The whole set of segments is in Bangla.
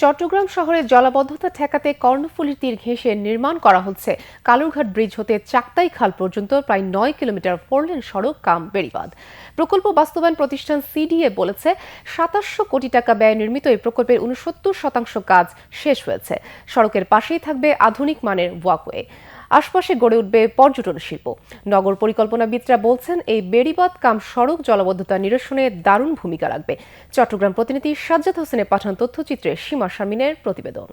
চট্টগ্রাম শহরে জলাবদ্ধতা ঠেকাতে কর্ণফুলীর তীর ঘেঁষে নির্মাণ করা হচ্ছে। কালুরঘাট ব্রিজ হতে চাকতাই খাল পর্যন্ত প্রায় নয় কিলোমিটার ফোরলেন সড়ক কাম বেড়িবাঁধ। প্রকল্প বাস্তবায়ন প্রতিষ্ঠান সিডিএ বলেছে, সাতাশশো কোটি টাকা ব্যয় নির্মিত এই প্রকল্পের উনসত্তর শতাংশ কাজ শেষ হয়েছে। সড়কের পাশেই থাকবে আধুনিক মানের ওয়াকওয়ে আশপাশে গড়ে উঠবে পর্যটন শিল্প। নগর পরিকল্পনাবিদরা বলছেন, এই বেড়িবাদ কাম সড়ক জলাবদ্ধতা নিরসনে দারুণ ভূমিকা রাখবে। চট্টগ্রাম প্রতিনিধি সাজ্জাদ হোসেনের পাঠান তথ্যচিত্রে সীমা শামিনের প্রতিবেদন।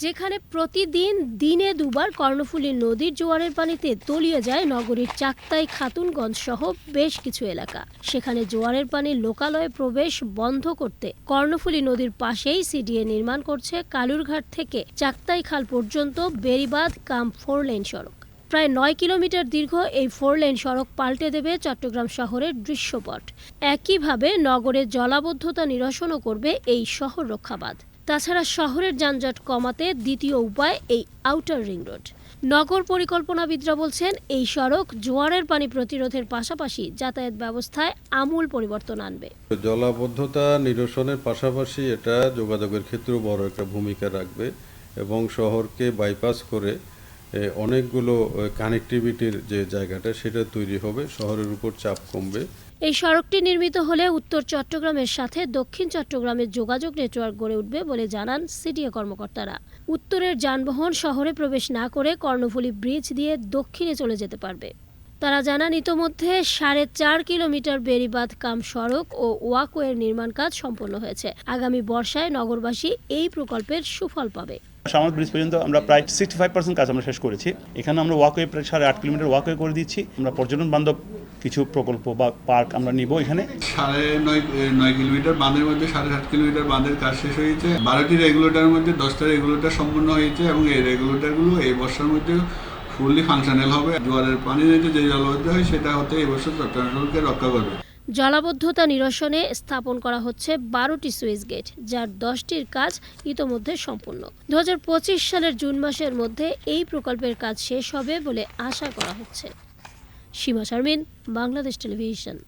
যেখানে প্রতিদিন দিনে দুবার কর্ণফুলী নদীর জোয়ারের পানিতে তলিয়ে যায় নগরীর চাকতাই খাতুনগঞ্জ সহ বেশ কিছু এলাকা। সেখানে জোয়ারের পানি লোকালয়ে প্রবেশ বন্ধ করতে কর্ণফুলী নদীর পাশেই সিডিএ নির্মাণ করছে কালুরঘাট থেকে চাকতাই খাল পর্যন্ত বেড়িবাঁধ কাম ফোর লেন সড়ক। প্রায় নয় কিলোমিটার দীর্ঘ এই ফোর লেন সড়ক পাল্টে দেবে চট্টগ্রাম শহরের দৃশ্যপট। একইভাবে নগরের জলাবদ্ধতা নিরসনও করবে এই শহর রক্ষাবাদ তাছাড়া শহরের যানজট কমাতে দ্বিতীয় উপায় এই আউটার রিং রোড নগর পরিকল্পনাবিদরা বলছেন, এই সড়ক জোয়ারের পানি প্রতিরোধের পাশাপাশি যাতায়াত ব্যবস্থায় আমূল পরিবর্তন আনবে। জলাবদ্ধতা নিরসনের পাশাপাশি এটা যোগাযোগের ক্ষেত্রেও বড় একটা ভূমিকা রাখবে এবং শহরকে বাইপাস করে অনেকগুলো কানেক্টিভিটির যে জায়গাটা, সেটা তৈরি হবে। শহরের উপর চাপ কমবে। এই সড়কটি নির্মিত হলে উত্তর চট্টগ্রামের সাথে দক্ষিণ চট্টগ্রামের যোগাযোগ নেটওয়ার্ক গড়ে উঠবে বলে জানান সিডিএ কর্মকর্তারা। উত্তরের যানবাহন শহরে প্রবেশ না করে কর্ণফুলী ব্রিজ দিয়ে দক্ষিণে চলে যেতে পারবে। তারা জানান, ইতোমধ্যে সাড়ে চার কিলোমিটার বেড়িবাঁধ, কাম সড়ক ও ওয়াকওয়ের নির্মাণ কাজ সম্পন্ন হয়েছে। আগামী বর্ষায় নগরবাসী এই প্রকল্পের সুফল পাবে। সামাল ব্রিজ পর্যন্ত আমরা প্রায় সিক্সটি ফাইভ পার্সেন্ট কাজ আমরা শেষ করেছি। এখানে আমরা ওয়াকওয়ে প্রায় সাড়ে আট কিলোমিটার ওয়াকওয়ে করে দিচ্ছি। আমরা পর্যটন বান্ধব কিছু প্রকল্প বা পার্ক আমরা নিব এখানে। সাড়ে নয় নয় কিলোমিটার বাঁধের মধ্যে সাড়ে সাত কিলোমিটার বাঁধের কাজ শেষ হয়েছে। বারোটি রেগুলেটারের মধ্যে দশটা রেগুলেটার সম্পূর্ণ হয়েছে এবং এই রেগুলেটারগুলো এই বর্ষার মধ্যে ফুললি ফাংশনাল হবে। জোয়ারের পানি যে জলবদ্ধ হয় সেটা হতে এই বছর চট্টগ্রাম রক্ষা করবে। জলাবদ্ধতা নিরসনে স্থাপন করা হচ্ছে বারোটি সুইচ গেট, যার দশটির কাজ ইতোমধ্যে সম্পূর্ণ। দু হাজার পঁচিশ সালের জুন মাসের মধ্যে এই প্রকল্পের কাজ শেষ হবে বলে আশা করা হচ্ছে। সীমা শারমিন, বাংলাদেশ টেলিভিশন।